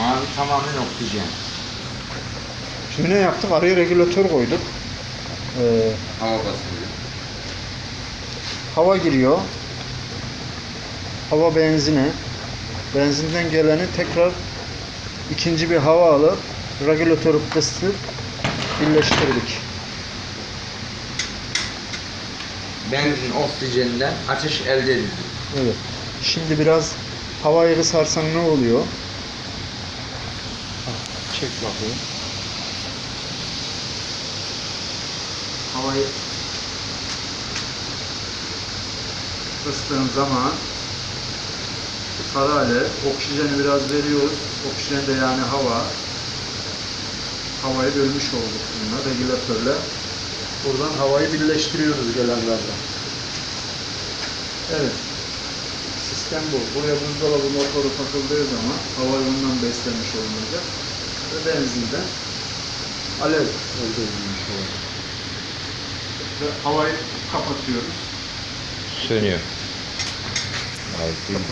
Mavi tamamen oksijen. Şimdi ne yaptık? Araya regülatör koyduk. Ee, Hava basıncı. hava giriyor. Hava benzine. Benzinden geleni tekrar ikinci bir hava alıp regülatörü kıstık. Birleştirdik. Benzin oksijeninden ateş elde edilir. Evet. Şimdi biraz havayı kısarsan ne oluyor? Çek bakayım. Havayı kıstığın zaman sarı alev, oksijeni biraz veriyoruz. Oksijen de yani hava. Havayı bölmüş olduk bununla regülatörle. Buradan havayı birleştiriyoruz gelenlerden. Evet. Sistem bu. Buraya buzdolabı motoru takıldığı zaman hava ondan beslenmiş olunacak ve benzinden alev elde edilmiş olacak. Ve havayı kapatıyoruz. Sönüyor. Gayet güzel.